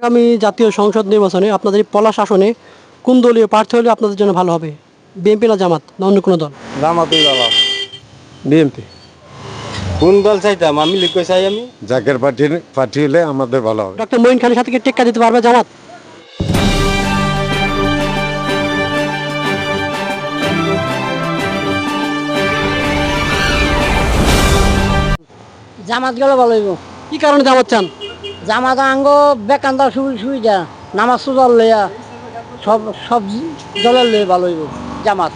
আগামী জাতীয় সংসদ নির্বাচনে আপনাদের এই পলাশ আসনে কোন দলীয় প্রার্থী হলে আপনাদের জন্য ভালো হবে? বিএনপি না জামাত? না অন্য কোনো দল? জামাতই ভালো বিএনপি। কোন দল চাইতাম? আমি লিখে চাই আমি। জাকের পার্টি পার্টি হলে আমাদের ভালো হবে। ডক্টর মঈন খানের সাথে কি টেক্কা দিতে পারবে জামাত? জামাত গেলে ভালো হইব। কি কারণে জামাত চান? জামাত আঙ্গ শুই শুই যা নামাজ সুদল লইয়া সব সব দলের লই ভালো হইব জামাত।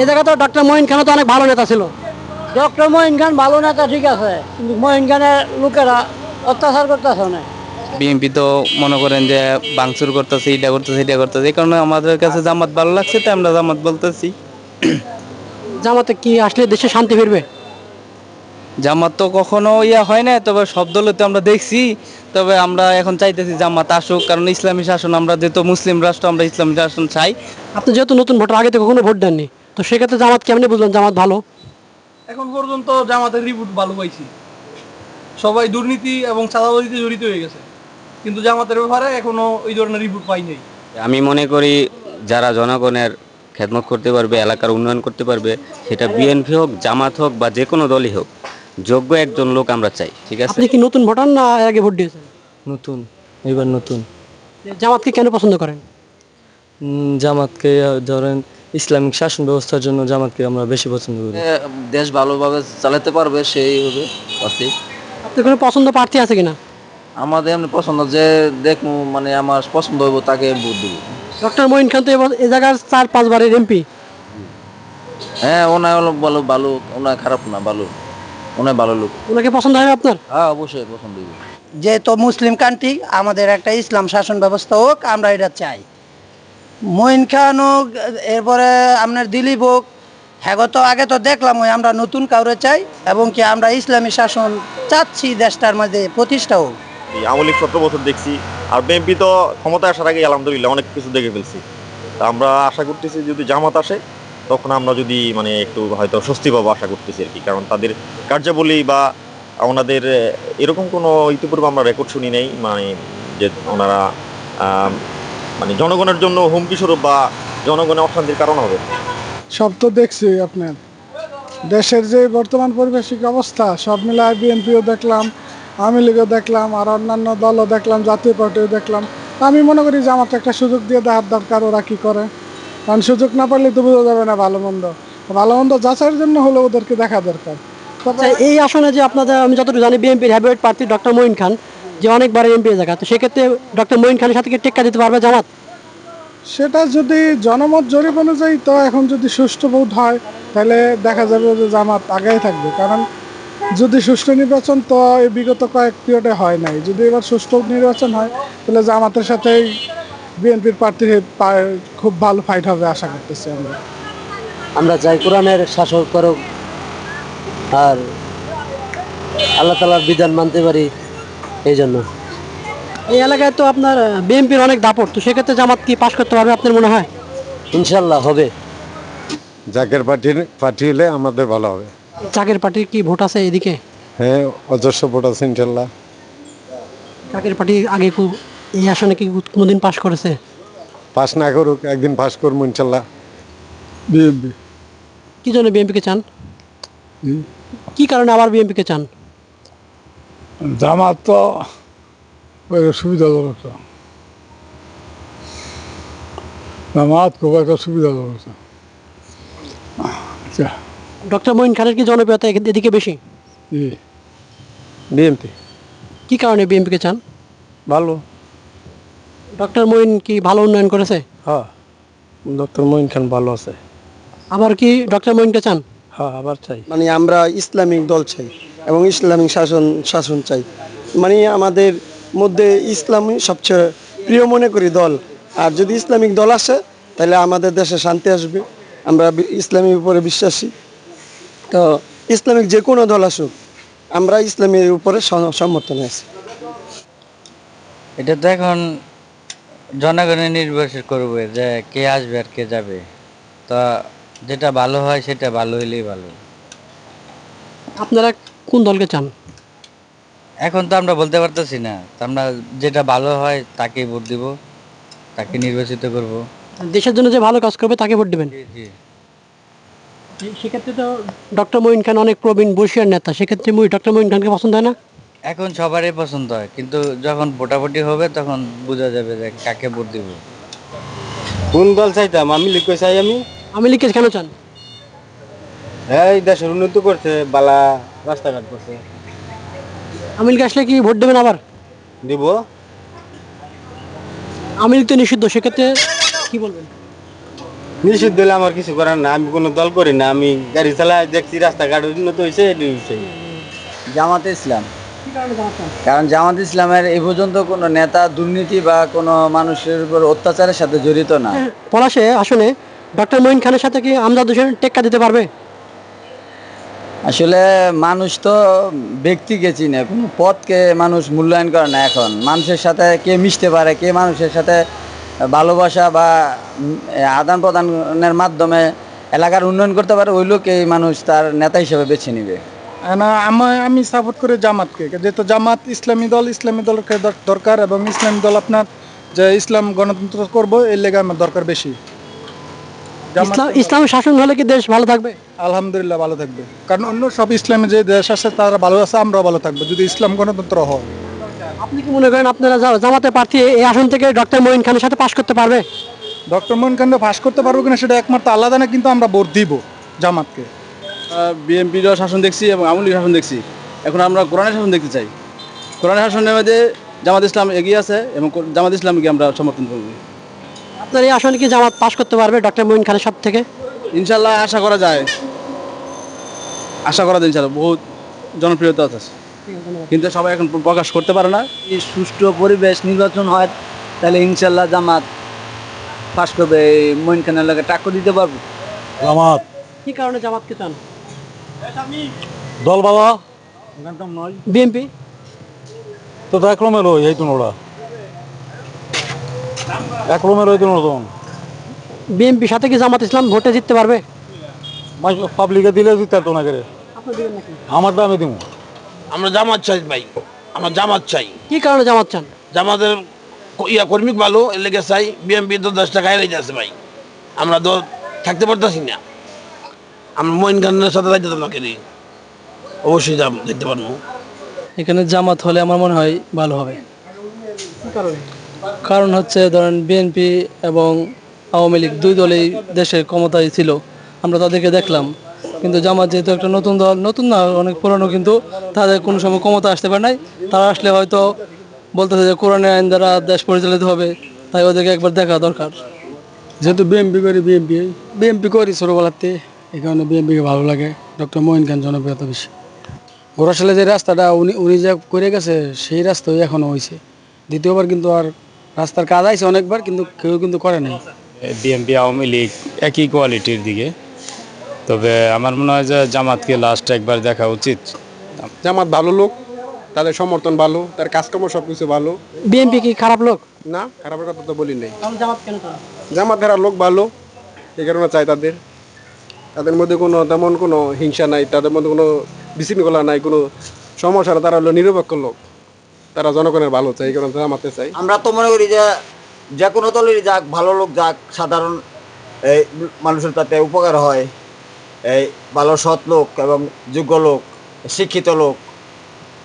এ জায়গায় তো ডক্টর মঈন খানও তো অনেক ভালো নেতা ছিল। ডক্টর মহিন খান ভালো নেতা ঠিক আছে কিন্তু মহিন খানের লোকেরা অত্যাচার করতেছে না বিএনপি তো মনে করেন যে বাংচুর করতেছে এটা করতেছে এটা করতেছে এই কারণে আমাদের কাছে জামাত ভালো লাগছে তাই আমরা জামাত বলতেছি। জামাতে কি আসলে দেশে শান্তি ফিরবে? জামাত তো কখনো ইয়া হয় না তবে সব দলে তো আমরা দেখছি। তবে আমরা এখন চাইতেছি জামাত আসুক কারণ ইসলামী শাসন আমরা যেহেতু মুসলিম রাষ্ট্র আমরা ইসলামী শাসন চাই। আপনি যেহেতু নতুন ভোটার আগে তো কখনো ভোট দেননি। তো সেক্ষেত্রে জামাত কেমনি বুঝলেন জামাত ভালো? এখন পর্যন্ত জামাতের রিপোর্ট ভালো পাইছি। সবাই দুর্নীতি এবং চাঁদাবাজিতে জড়িত হয়ে গেছে। কিন্তু জামাতের ব্যাপারে এখনও ওই ধরনের রিপোর্ট পাই নাই। আমি মনে করি যারা জনগণের খেদমত করতে পারবে এলাকার উন্নয়ন করতে পারবে সেটা বিএনপি হোক জামাত হোক বা যে কোনো দলই হোক যোগ্য একজন লোক আমরা চাই ঠিক আছে? আপনি কি নতুন ভোটার না এর আগে ভোট দিয়েছেন? নতুন এবার নতুন। জামাতকে কেন পছন্দ করেন? জামাতকে ধরেন ইসলামিক শাসন ব্যবস্থার জন্য জামাতকে আমরা বেশি পছন্দ করি। দেশ ভালোভাবে চালাতে পারবে সেই হবে প্রার্থী আপনার কোনো পছন্দ প্রার্থী আছে কিনা? আমাদের এমনি পছন্দ যে দেখব মানে আমার পছন্দ হইব তাকে ভোট দেবো। ডক্টর মঈন খান তো এবার এ জায়গার চার পাঁচবারের এমপি। হ্যাঁ ওনায় হলো ভালো ভালো ওনায় খারাপ না ভালো। ওনায় ভালো লোক ওনাকে পছন্দ হয় আপনার? হ্যাঁ অবশ্যই পছন্দ হইব যেহেতু মুসলিম কান্ট্রি আমাদের একটা ইসলাম শাসন ব্যবস্থা হোক আমরা এটা চাই। মঈন খান হোক এরপরে আপনার দিলীপ হোক হ্যাঁ তো আগে তো দেখলাম ওই আমরা নতুন কাউরে চাই এবং কি আমরা ইসলামী শাসন চাচ্ছি দেশটার মধ্যে প্রতিষ্ঠা হোক। এই আওয়ামী লীগ সতেরো বছর দেখছি আর বিএনপি তো ক্ষমতায় আসার আগে আলহামদুলিল্লাহ অনেক কিছু দেখে ফেলছি। তা আমরা আশা করতেছি যদি জামাত আসে তখন আমরা যদি মানে একটু হয়তো স্বস্তি পাবো আশা করতেছি আর কি। কারণ তাদের কার্যাবলী বা ওনাদের এরকম কোনো ইতিপূর্বে আমরা রেকর্ড শুনি নেই মানে যে ওনারা মানে জনগণের জন্য হুমকি স্বরূপ বা জনগণের অশান্তির কারণ হবে। সব তো দেখছি আপনার। দেশের যে বর্তমান পরিবেশিক অবস্থা, সব মিলায় বিএনপিও দেখলাম, আওয়ামী লীগও দেখলাম, আর অন্যান্য দলও দেখলাম, জাতীয় পার্টিও দেখলাম। আমি মনে করি যে আমার তো একটা সুযোগ দিয়ে দেওয়ার দরকার ওরা কী করে। কারণ সুযোগ না পারলে তো বোঝা যাবে না ভালো মন্দ। ভালো মন্দ যাচাইয়ের জন্য হলে ওদেরকে দেখা দরকার। আচ্ছা এই আসনে যে আপনাদের আমি যতটুকু জানি বিএনপির হ্যাবিয়েট প্রার্থী ডক্টর মঈন খান যে অনেকবার এমপি জায়গা তো সেক্ষেত্রে ডক্টর মঈন খানের সাথে কি টেক্কা দিতে পারবে জামাত? সেটা যদি জনমত জরিপ অনুযায়ী তো এখন যদি সুষ্ঠু ভোট হয় তাহলে দেখা যাবে যে জামাত আগেই থাকবে। কারণ যদি সুষ্ঠু নির্বাচন তো এই বিগত কয়েক পিরিয়ডে হয় নাই। যদি এবার সুষ্ঠু নির্বাচন হয় তাহলে জামাতের সাথেই বিএনপির প্রার্থীর পা- খুব ভালো ফাইট হবে আশা করতেছি আমরা। আমরা চাই কোরআনের শাসন করুক আর আল্লাহ তালার বিধান মানতে পারি এই জন্য। এই এলাকায় তো আপনার বিএনপির অনেক দাপট তো সেক্ষেত্রে জামাত কি পাশ করতে পারবে আপনার মনে হয়? ইনশাল্লাহ হবে। জাকের পার্টি পার্টি হলে আমাদের ভালো হবে। চাকের পার্টির কি ভোট আছে এদিকে? হ্যাঁ অজস্র ভোট আছে ইনশাল্লাহ চাকের পার্টি আগে কো- এই আসনে কি কোনোদিন পাশ করেছে? পাস না করুক একদিন পাস করব ইনশাল্লাহ। বিএনপি। কি জন্য বিএনপিকে চান? কি? কারণে আবার বিএনপিকে চান? জামাত তো সুবিধাজনক জামাত খুব একটা সুবিধাজনক আচ্ছা। ডক্টর মঈন খানের কি জনপ্রিয়তা এদিকে- এদিকে বেশি? বিএনপি। কি কারণে বিএনপিকে চান? ভালো। ডক্টর মঈন কি ভালো উন্নয়ন করেছে? হ্যাঁ। ডক্টর মঈন খান ভালো আছে। আবার কি ডক্টর মঈনকে চান? হ্যাঁ আবার চাই। মানে আমরা ইসলামিক দল চাই এবং ইসলামিক শাসন শাসন চাই। মানে আমাদের মধ্যে ইসলামই সবচেয়ে প্রিয় মনে করি দল। আর যদি ইসলামিক দল আসে তাহলে আমাদের দেশে শান্তি আসবে। আমরা ইসলামের উপরে বিশ্বাসী। তো ইসলামিক যে কোনো দল আসুক আমরা ইসলামের উপরে সম- সমর্থনে আছি। এটা তো এখন জনগণের নির্ভর করবে যে কে আসবে আর কে যাবে। তা যেটা ভালো হয় সেটা ভালো হইলেই ভালো। আপনারা কোন দলকে চান? এখন তো আমরা বলতে পারতেছি না। তো আমরা যেটা ভালো হয় তাকেই ভোট দিব তাকে নির্বাচিত করব। দেশের জন্য যে ভালো কাজ করবে তাকে ভোট দেবেন? সেক্ষেত্রে তো ডক্টর মঈন খান অনেক প্রবীণ বসিয়ার নেতা। সেক্ষেত্রে ডক্টর মঈন খানকে পছন্দ হয় না? এখন সবারই পছন্দ হয় কিন্তু যখন ভোটাভুটি হবে তখন বোঝা যাবে যে কাকে ভোট দিব। কোন দল চাইতাম? আমি লিখ চাই আমি। আমি লিখে কেন চান? এই দেশের উন্নতি করছে বালা রাস্তাঘাট করছে। আমি লিখে আসলে কি ভোট দেবেন আবার? দিব। আমি লিখতে নিষিদ্ধ সেক্ষেত্রে কি বলবেন? নিষিদ্ধ হলে আমার কিছু করার না আমি কোনো দল করি না আমি গাড়ি চালাই দেখছি রাস্তাঘাট উন্নত হয়েছে এটি হয়েছে জামাতে ইসলাম। কারণ জামাত ইসলামের এই পর্যন্ত কোনো নেতা দুর্নীতি বা কোনো মানুষের উপর অত্যাচারের সাথে জড়িত না। পলাশে আসলে ডক্টর মঈন খানের সাথে কি আমজাদ হোসেন টেক্কা দিতে পারবে? আসলে মানুষ তো ব্যক্তিকে চিনে কোনো পথকে মানুষ মূল্যায়ন করে না এখন। মানুষের সাথে কে মিশতে পারে কে মানুষের সাথে ভালোবাসা বা আদান প্রদানের মাধ্যমে এলাকার উন্নয়ন করতে পারে ওই লোককেই মানুষ তার নেতা হিসেবে বেছে নিবে। না আমি আমি সাপোর্ট করি জামাতকে। যেহেতু জামাত ইসলামী দল ইসলামী দলকে দরকার এবং ইসলামী দল আপনার যে ইসলাম গণতন্ত্র করব এর লেগে আমার দরকার বেশি। ইসলাম শাসন হলে কি দেশ ভালো থাকবে? আলহামদুলিল্লাহ ভালো থাকবে। কারণ অন্য সব ইসলামী যে দেশ আছে তারা ভালো আছে আমরাও ভালো থাকব যদি ইসলাম গণতন্ত্র হয়। আপনি কি মনে করেন আপনারা জামাতে প্রার্থী এই আসন থেকে ডক্টর মঈন খানের সাথে পাশ করতে পারবে? ডক্টর মোহন খান্ড ফাঁস করতে পারব কিনা সেটা একমাত্র আলাদা না কিন্তু আমরা ভোট দিব জামাতকে। বিএনপির শাসন দেখছি এবং আওয়ামী শাসন দেখছি। এখন আমরা কোরআনের শাসন দেখতে চাই। কোরআনের শাসনের মধ্যে জামাত ইসলাম এগিয়ে আছে এবং জামাত ইসলামকে আমরা সমর্থন করব। আপনার এই আসনে কি জামাত পাশ করতে পারবে ডক্টর মঈন খানের সাথে থেকে? ইনশাল্লাহ আশা করা যায়। আশা করা যায় ইনশাল্লাহ বহুত জনপ্রিয়তা আছে। কিন্তু সবাই এখন প্রকাশ করতে পারে না। এই সুষ্ঠু পরিবেশ নির্বাচন হয় তাহলে ইনশাল্লাহ জামাত পাশ করবে। মইন খানের লাগে টাক্কর দিতে পারব। জামাত। কি কারণে জামাতকে চান? দল বাবা? বিএনপি? তো তো একলমের ওই এই ওরা একলমের ওই তখন। বিএনপির সাথে কি জামাত ইসলাম ভোটে জিততে পারবে? পাবলিকে দিলে দিতে তো না করে আমার দামে দিব আমরা জামাত চাই ভাই আমরা জামাত চাই। কি কারণে জামাত চান? জামাতের ইয়া কর্মিক ভালো এর লেগে চাই বিএমপি তো দশ টাকা এড়ে আছে ভাই। আমরা তো থাকতে পারতেছি না। আমরা মইন খানের সাথে যাইতে তো নাকি অবশ্যই যাব দেখতে পারব। এখানে জামাত হলে আমার মনে হয় ভালো হবে। কারণ? হচ্ছে ধরেন বিএনপি এবং আওয়ামী লীগ দুই দলেই দেশের ক্ষমতায় ছিল আমরা তাদেরকে দেখলাম। কিন্তু জামাত যেহেতু একটা নতুন দল নতুন না অনেক পুরনো কিন্তু তাদের কোনো সময় ক্ষমতা আসতে পারে নাই। তারা আসলে হয়তো বলতেছে যে কোরআনের আইন দ্বারা দেশ পরিচালিত হবে তাই ওদেরকে একবার দেখা দরকার। যেহেতু বিএমপি করি বিএমপি বিএমপি করি ছোটোবেলাতে। এই কারণে বিএমপিকে ভালো লাগে। ডক্টর মোহিন খান জনপ্রিয়তা বেশি ঘোরাশালে যে রাস্তাটা উনি উনি যা করে গেছে সেই রাস্তাই এখনও হয়েছে দ্বিতীয়বার কিন্তু আর রাস্তার কাজ আইছে অনেকবার কিন্তু কেউ কিন্তু করে নাই। বিএনপি আওয়ামী লীগ একই কোয়ালিটির দিকে। তবে আমার মনে হয় যে জামাতকে লাস্ট একবার দেখা উচিত। জামাত ভালো লোক তাদের সমর্থন ভালো তার কাজকর্ম সব কিছু ভালো বিএনপি কি খারাপ লোক? না খারাপের কথা তো বলি নাই। জামাত কেন চান জামাত ধারা লোক ভালো এই কারণে চাই তাদের। তাদের মধ্যে কোনো তেমন কোনো হিংসা নাই তাদের মধ্যে কোনো বিশৃঙ্খলা নাই কোনো সমস্যা না তারা হলো নিরপেক্ষ লোক। তারা জনগণের ভালো চাই এই কারণে জামাতে চাই। আমরা তো মনে করি যে যে কোনো দলেরই যাক ভালো লোক যাক সাধারণ এই মানুষের তাতে উপকার হয়। এই ভালো সৎ লোক এবং যোগ্য লোক শিক্ষিত লোক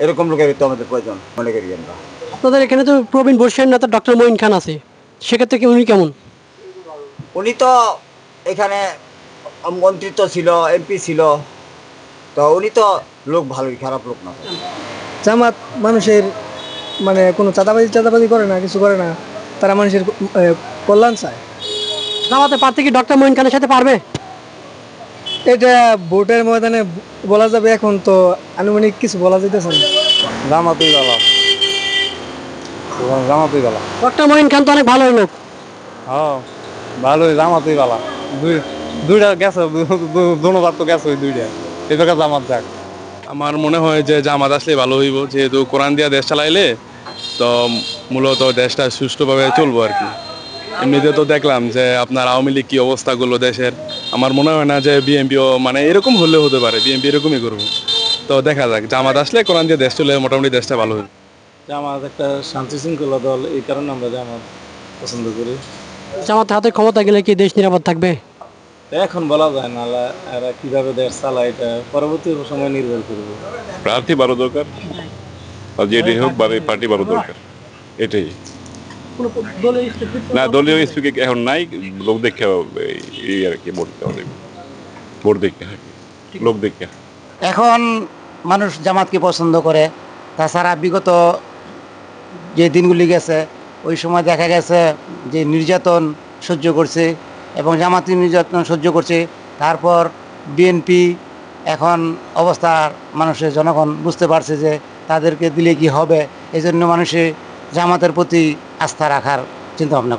এরকম লোকের তো আমাদের প্রয়োজন মনে করি আমরা। আপনাদের এখানে তো প্রবীণ বর্ষিয়ান নেতা ডক্টর মঈন খান আছে সেক্ষেত্রে কি উনি কেমন? উনি তো এখানে মন্ত্রিত্ব ছিল এমপি ছিল তো উনি তো লোক ভালোই খারাপ লোক না। জামাত মানুষের মানে কোনো চাঁদাবাজি চাঁদাবাজি করে না কিছু করে না তারা মানুষের কল্যাণ চায়। জামাতের প্রার্থী কি ডক্টর মঈন খানের সাথে পারবে? এটা ভোটের ময়দানে বলা যাবে এখন তো আনুমানিক কিছু বলা যেতেছে না। জামাতই বালা জামাতই বালা ডক্টর মঈন খান তো অনেক ভালো লোক। হ্যাঁ ভালোই জামাতই বালা দুই দুইটা গেছে ধন্যবাদ তো গেছে ওই দুইটা। এবার জামাত যাক। আমার মনে হয় যে জামাত আসলে ভালো হইব যেহেতু কোরআন দিয়া দেশ চালাইলে তো মূলত দেশটা সুষ্ঠুভাবে চলবো আর কি। এমনিতে তো দেখলাম যে আপনার আওয়ামী লীগ কি অবস্থাগুলো দেশের। আমার মনে হয় না যে বিএনপিও মানে এরকম হলে হতে পারে বিএনপি এরকমই করব। তো দেখা যাক জামাত আসলে কোরআন দিয়ে দেশ চলে মোটামুটি দেশটা ভালো হবে জামাত একটা শান্তি শৃঙ্খলা দল এই কারণে আমরা জামাত পছন্দ করি। জামাত হাতে ক্ষমতা গেলে কি দেশ নিরাপদ থাকবে? এখন বলা যায় না এরা কীভাবে দেশ চালায় এটা পরবর্তী সময় নির্ভর করবে। প্রার্থী বারো দরকার আর যেটি হোক বা পার্টি বারো দরকার। এটাই। না দলীয় স্পিকে এখন নাই লোক দেখে এই আর কি ভোট দেওয়া যাবে ভোট দেখে। লোক দেখে এখন মানুষ জামাতকে পছন্দ করে তাছাড়া বিগত যে দিনগুলি গেছে ওই সময় দেখা গেছে যে নির্যাতন সহ্য করছে। এবং জামাতি নির্যাতন সহ্য করছে। তারপর বিএনপি এখন অবস্থা মানুষের জনগণ বুঝতে পারছে যে তাদেরকে দিলে কি হবে। এই জন্য মানুষে জামাতের প্রতি আস্থা রাখার চিন্তাভাবনা